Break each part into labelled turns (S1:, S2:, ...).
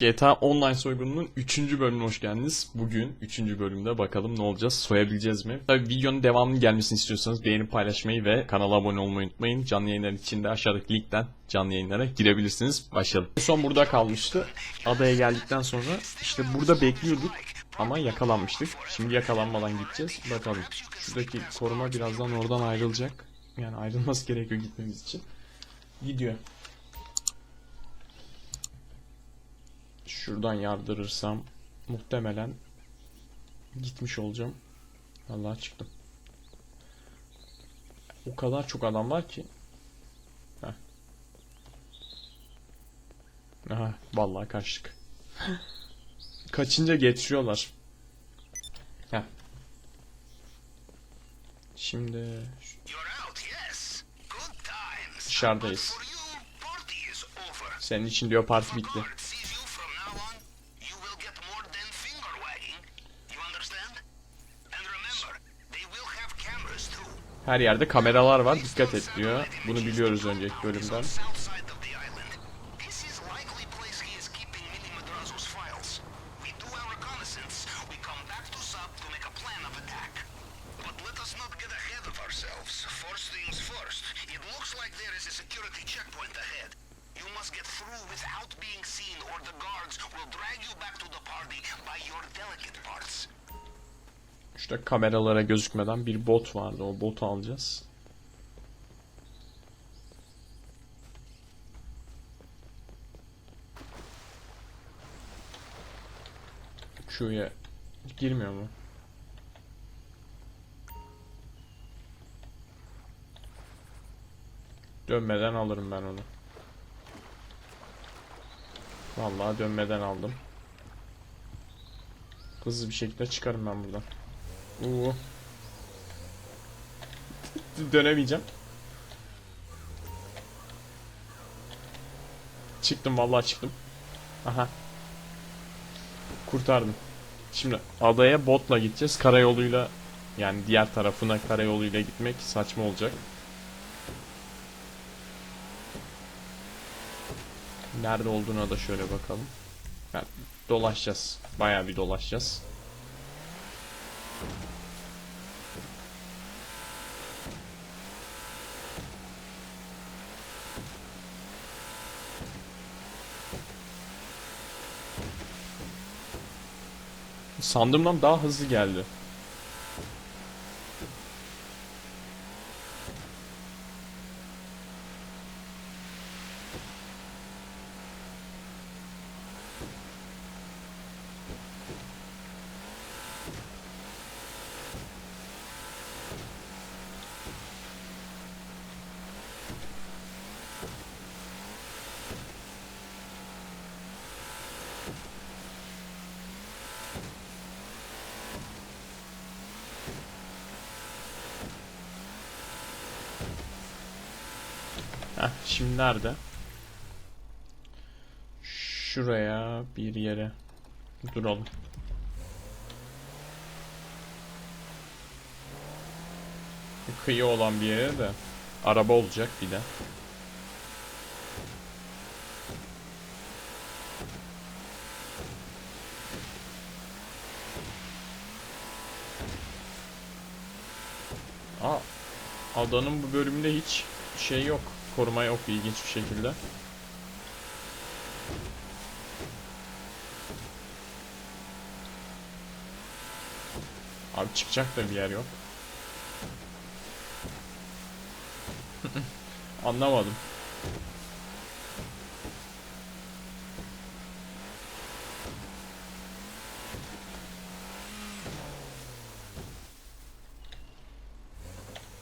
S1: GTA Online soygununun 3. bölümüne hoş geldiniz. Bugün 3. bölümde bakalım ne olacağız, soyabileceğiz mi? Tabi videonun devamının gelmesini istiyorsanız beğenip paylaşmayı ve kanala abone olmayı unutmayın. Canlı yayınlar için de aşağıdaki linkten canlı yayınlara girebilirsiniz. Başlayalım. Son burada kalmıştı. Adaya geldikten sonra işte burada bekliyorduk ama yakalanmıştık. Şimdi yakalanmadan gideceğiz. Bakalım. Şuradaki koruma birazdan oradan ayrılacak. Yani ayrılması gerekiyor gitmemiz için. Gidiyor. Şuradan yardırırsam muhtemelen gitmiş olacağım. Vallahi çıktım. O kadar çok adam var ki. Heh. Aha, vallahi kaçtık. Kaçınca getiriyorlar. Heh. Şimdi
S2: You're out, yes. Good times.
S1: dışarıdayız.
S2: For you, party is over.
S1: Senin için diyor parti bitti.
S2: İs a security checkpoint ahead. You must get through without being seen or the guards will drag you back to the party by your delicate parts.
S1: İşte kameralara gözükmeden bir bot vardı. O botu alacağız. Q'ya girmiyor mu? Dönmeden alırım ben onu. Vallahi dönmeden aldım. Hızlı bir şekilde çıkarım ben buradan. Oo. Dönemeyeceğim. Çıktım vallahi çıktım. Aha. Kurtardım. Şimdi adaya botla gideceğiz. Karayoluyla yani diğer tarafına karayoluyla gitmek saçma olacak. Nerede olduğuna da şöyle bakalım. Yani dolaşacağız. Bayağı bir dolaşacağız. Sandığımdan daha hızlı geldi. Heh, şimdi nerede? Şuraya bir yere duralım. Kıyı olan bir yere de araba olacak bir de. Aa, adanın bu bölümünde hiç şey yok. Koruma yok ilginç bir şekilde. Abi çıkacak da bir yer yok. Anlamadım.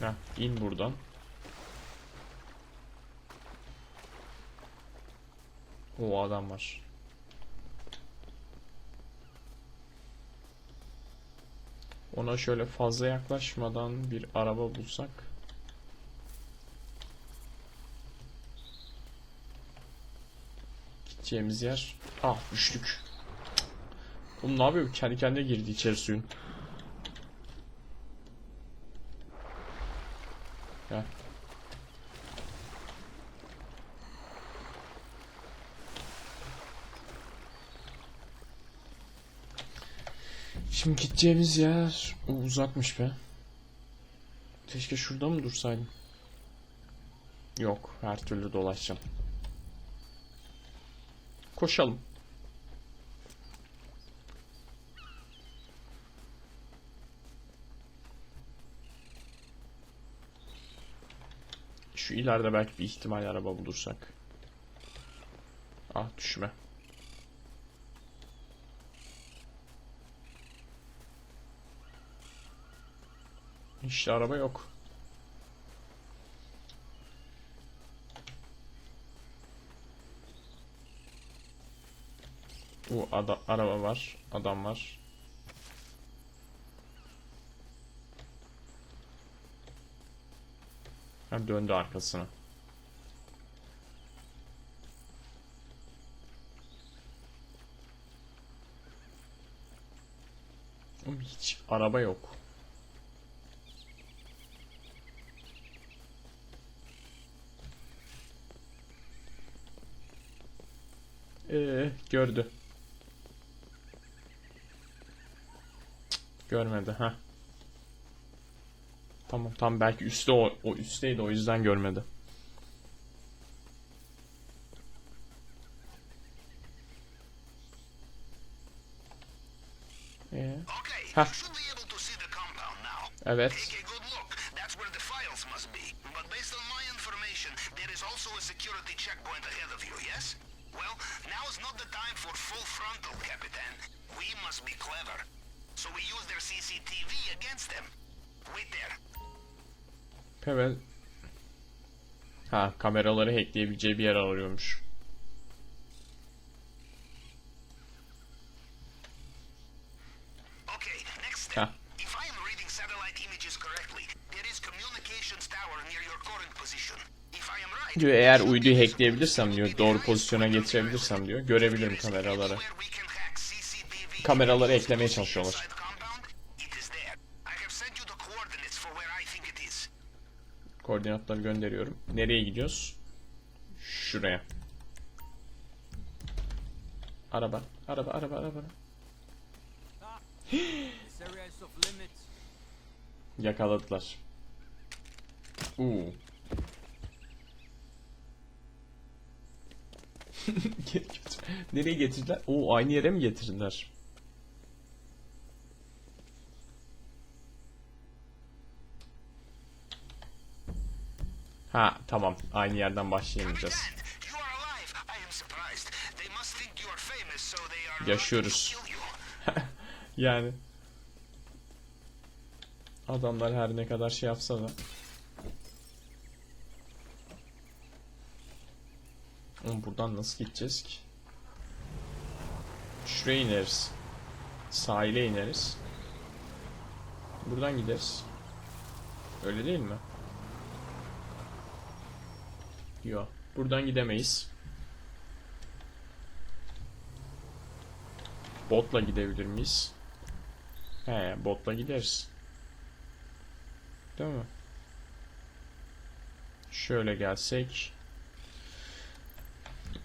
S1: Heh, in buradan. O adam var. Ona şöyle fazla yaklaşmadan bir araba bulsak. Gideceğimiz yer. Ah düştük. Oğlum ne yapıyor? Kendi kendine girdi içeri suyun. Gel. Şimdi gideceğimiz yer uzakmış be. Keşke şurada mı dursaydım? Yok, her türlü dolaşacağım. Koşalım. Şu ileride belki bir ihtimal araba bulursak. Ah düşme. İşte araba yok. Bu ada araba var, adam var. Ha döndü arkasına. Oğlum hiç araba yok. Ee, gördü. Görmedi ha. Tamam tamam belki üstte o, o üstteydi o yüzden görmedi. Ee,
S2: now.
S1: evet.
S2: Well, now not the time for full frontal, Capitan. We must be clever. So we use their CCTV against them. Wait there.
S1: Hemen. Ha kameraları hackleyebileceği bir yer arıyormuş. Diyor eğer uyduyu hackleyebilirsem diyor doğru pozisyona getirebilirsem diyor görebilirim kameraları. Kameraları eklemeye çalışıyorlar. Koordinatları gönderiyorum. Nereye gidiyoruz? Şuraya. Araba, araba, araba, araba. Yakaladılar. Uuu. Nereye getirdiler? Oo aynı yere mi getirdiler? Ha tamam aynı yerden başlayamayacağız. Yaşıyoruz. Yani adamlar her ne kadar şey yapsa da Oğlum buradan nasıl gideceğiz ki? Şuraya ineriz. Sahile ineriz. Buradan gideriz. Öyle değil mi? Yok. Buradan gidemeyiz. Botla gidebilir miyiz? He, botla gideriz. Değil mi? Şöyle gelsek.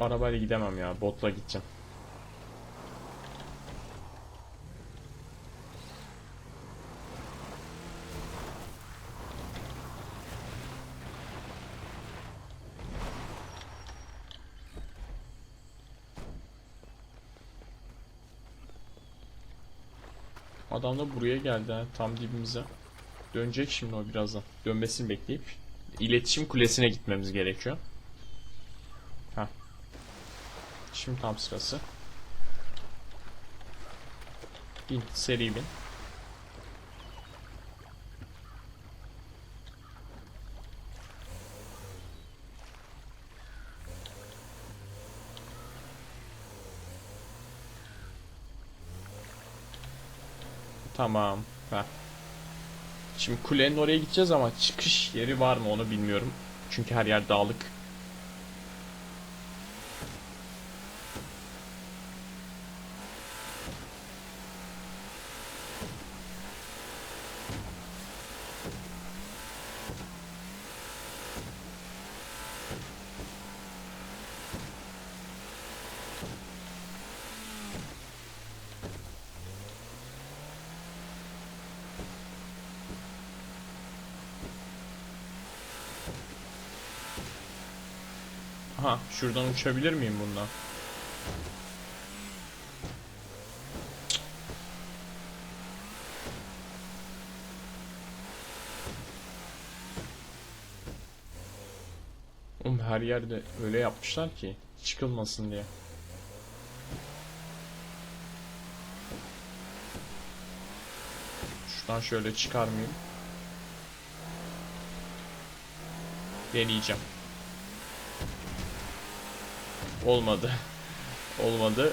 S1: Arabayla gidemem ya, botla gideceğim. Adam da buraya geldi ha, tam dibimize. Dönecek şimdi o birazdan. Dönmesini bekleyip iletişim kulesine gitmemiz gerekiyor. Ha. Şimdi tam sırası. Bin, seri bin. Tamam. Ha. Şimdi kulenin oraya gideceğiz ama çıkış yeri var mı onu bilmiyorum. Çünkü her yer dağlık. Ha şuradan uçabilir miyim bundan? Oğlum her yerde öyle yapmışlar ki çıkılmasın diye. Şuradan şöyle çıkarmayayım. Deneyeceğim. Olmadı. Olmadı.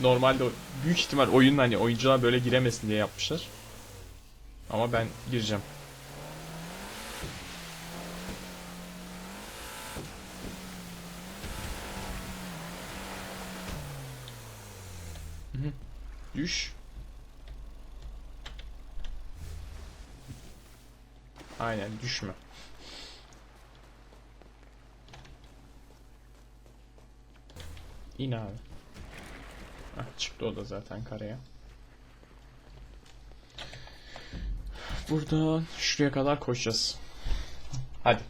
S1: Normalde büyük ihtimal oyunun hani oyuncular böyle giremesin diye yapmışlar. Ama ben gireceğim. Düş. Aynen düşme. İn abi. Hah, çıktı o da zaten karaya. Buradan şuraya kadar koşacağız. Hadi.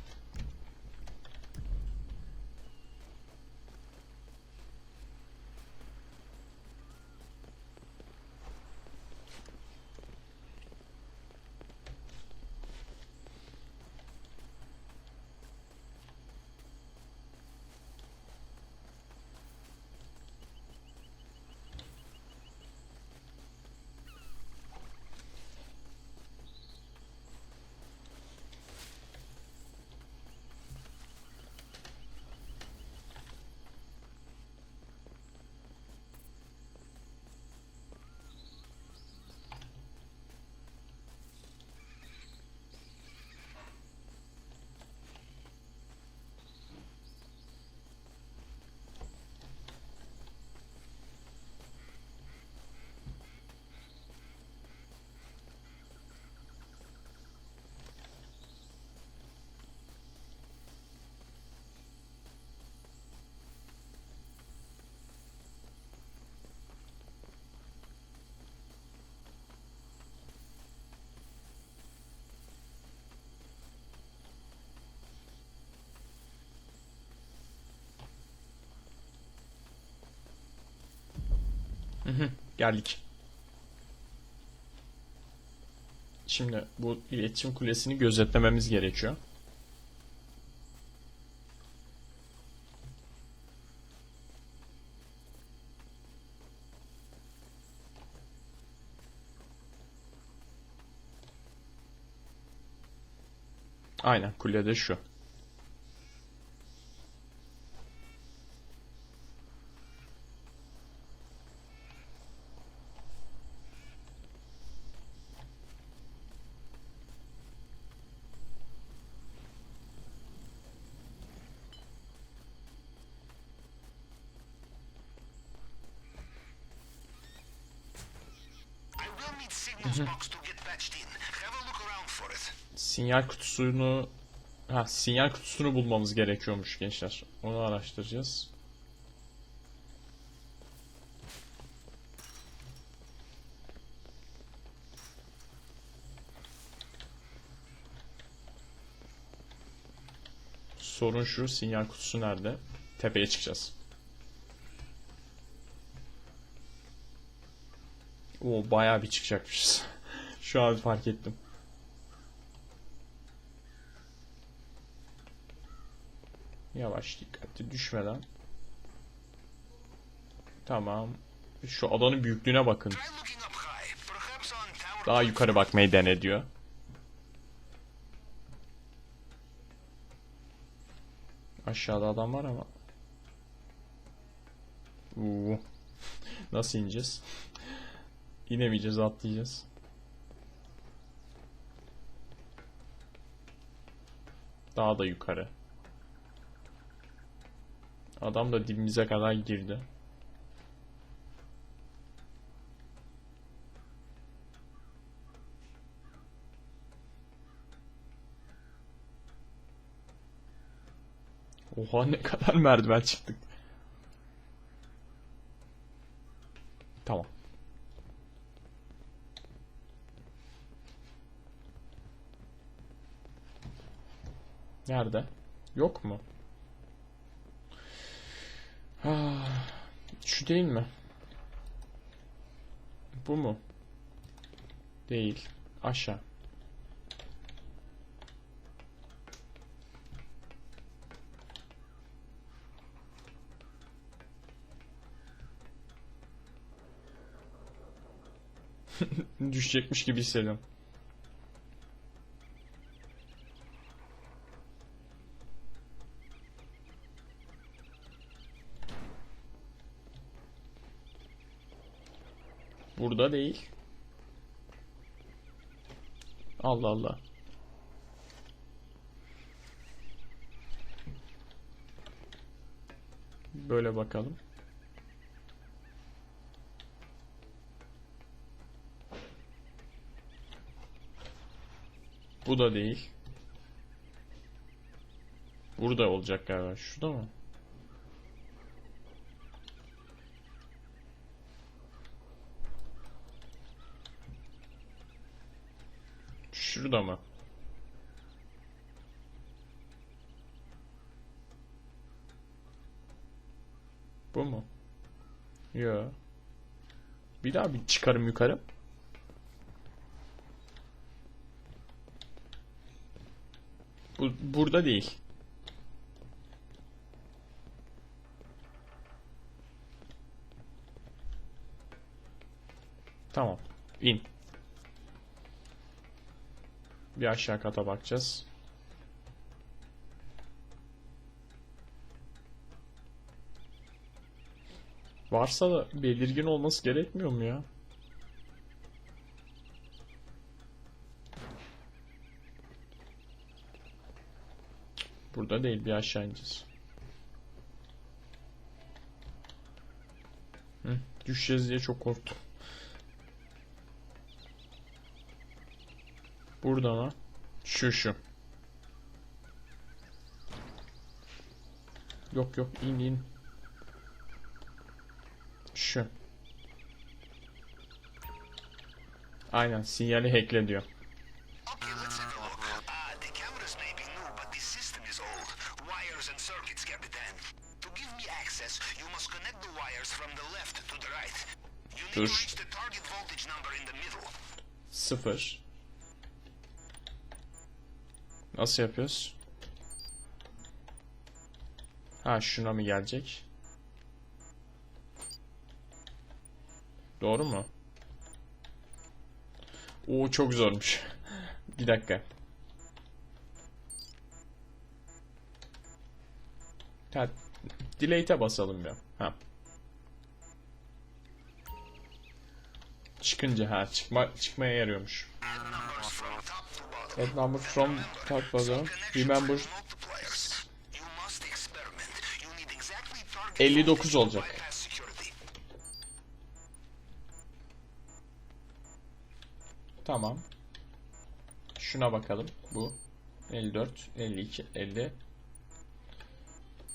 S1: Geldik. Şimdi bu iletişim kulesini gözetlememiz gerekiyor. Aynen kulede şu. Sinyal kutusunu ha sinyal kutusunu bulmamız gerekiyormuş gençler. Onu araştıracağız. Sorun şu sinyal kutusu nerede? Tepeye çıkacağız. Oo bayağı bir çıkacakmışız. Şu an fark ettim. Yavaş dikkatli düşmeden. Tamam. Şu adanın büyüklüğüne bakın. Daha yukarı bakmayı dene diyor. Aşağıda adam var ama. Uuu. Nasıl ineceğiz? İnemeyeceğiz, atlayacağız. Daha da yukarı. Adam da dibimize kadar girdi. Oha ne kadar merdiven çıktık. Tamam. Nerede? Yok mu? Ah, Şu değil mi? Bu mu? Değil. Aşağı. Düşecekmiş gibi hissediyorum. Burada değil. Allah Allah. Böyle bakalım. Bu da değil. Burada olacak galiba. Şurada mı? Şurada mı? Bu mu? Yo. Bir daha bir çıkarım yukarı. Bu burada değil. Tamam. İn. Bir aşağı kata bakacağız. Varsa da belirgin olması gerekmiyor mu ya? Burada değil bir aşağı ineceğiz. Hı, düşeceğiz diye çok korktum. Burada mı? Şu şu. Yok yok in in. Şu. Aynen sinyali hackle diyor. Dur.
S2: to
S1: Nasıl yapıyoruz? Ha şuna mı gelecek? Doğru mu? Oo çok zormuş. Bir dakika. Ha, delete'e basalım ya. Ha. Çıkınca ha çıkma çıkmaya yarıyormuş. Add number from bottom.
S2: Connections
S1: Remember
S2: have multipliers. You must experiment. You need exactly target
S1: 59
S2: voltage
S1: olacak. Tamam. Şuna bakalım. Bu. 54, 52, 50.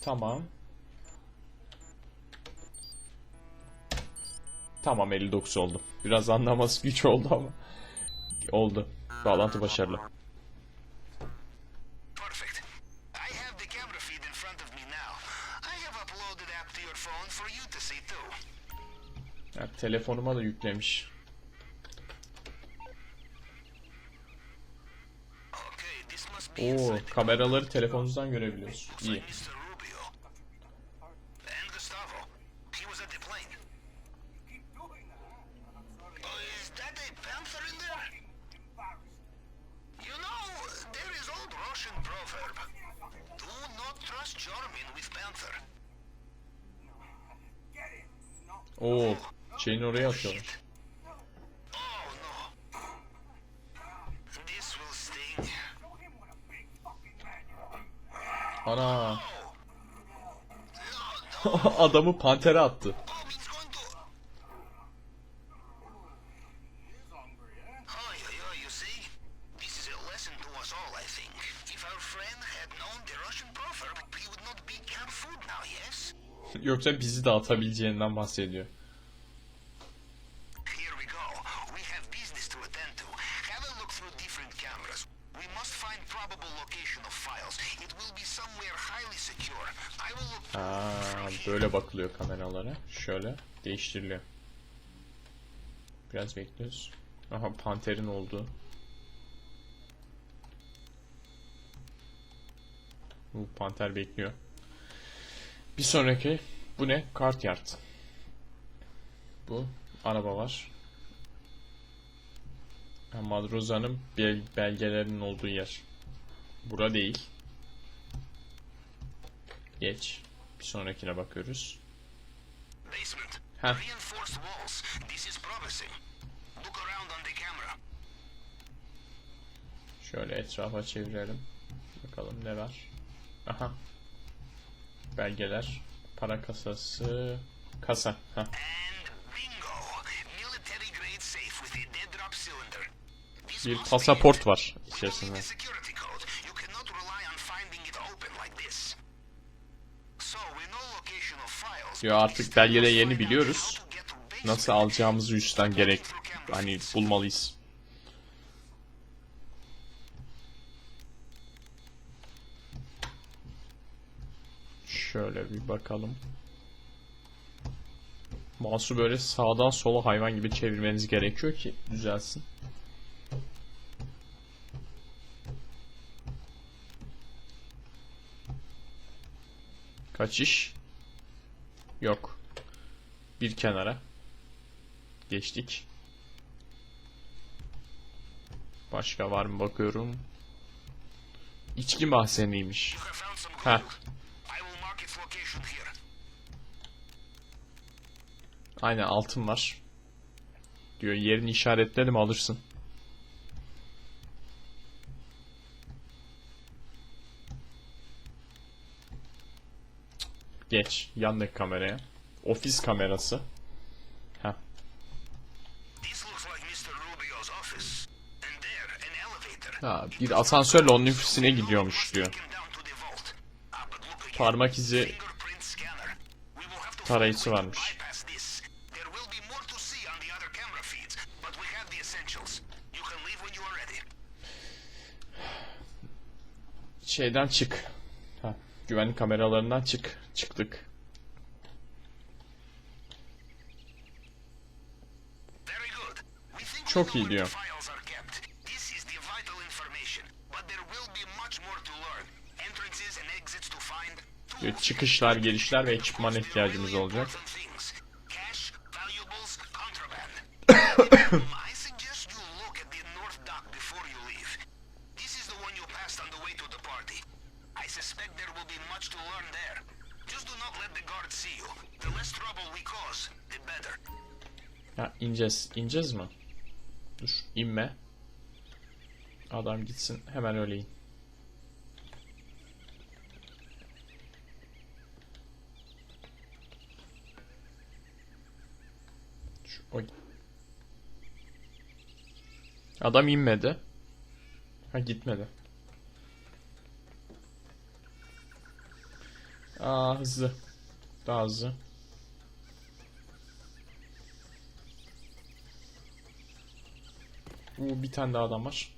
S1: Tamam. Tamam 59 oldu. Biraz anlaması güç oldu ama. Oldu. Bağlantı başarılı. Ya, telefonuma da yüklemiş. Oo, kameraları telefonunuzdan görebiliyoruz. İyi.
S2: Mr. Rubio. And Gustavo. He was at the plane. Oh, is that a panther in there? You know, there is old Russian proverb. Do not trust German with panther.
S1: Oo, şeyin oraya atıyorlar. Ana.
S2: Oh.
S1: Adamı pantere attı.
S2: Highly secure. I will look
S1: Aa, böyle bakılıyor kameralara. Şöyle değiştiriliyor. Biraz bekliyoruz. Aha panterin olduğu. Bu panter bekliyor. Bir sonraki bu ne? Kart yard. Bu araba var. Ha, Madroza'nın bel belgelerinin olduğu yer. Bura değil. Geç. Bir sonrakine bakıyoruz.
S2: basement.
S1: Heh. Şöyle etrafa çevirelim. Bakalım ne var. Aha. Belgeler. Para kasası. Kasa. Heh.
S2: And bingo! Military grade safe with a dead drop cylinder. This
S1: Bir pasaport var içerisinde. Yo artık belgeleri yeni biliyoruz. Nasıl alacağımızı üstten gerek hani bulmalıyız. Şöyle bir bakalım. Mouse'u böyle sağdan sola hayvan gibi çevirmeniz gerekiyor ki düzelsin. Kaçış? Yok. Bir kenara. Geçtik. Başka var mı bakıyorum. İçki mahzeniymiş.
S2: You
S1: Aynen altın var. Diyor yerini işaretledim alırsın. Geç. Yandaki kameraya. Ofis kamerası. Heh. Ha, bir asansörle onun ofisine gidiyormuş diyor.
S2: Take him down to
S1: şeyden çık. Ha, güvenlik kameralarından çık. Çıktık. Çok iyi diyor.
S2: files are kept. This is the passed on the way to the party. I suspect there will be much to learn there. Just do not let the guards see you. The less trouble we cause, the better.
S1: Ha ineceğiz. İneceğiz mi? Dur inme. Adam gitsin hemen öyle in. Oy. Adam inmedi. Ha gitmedi. Aa hızlı. Daha hızlı. Uu, bir tane daha adam var.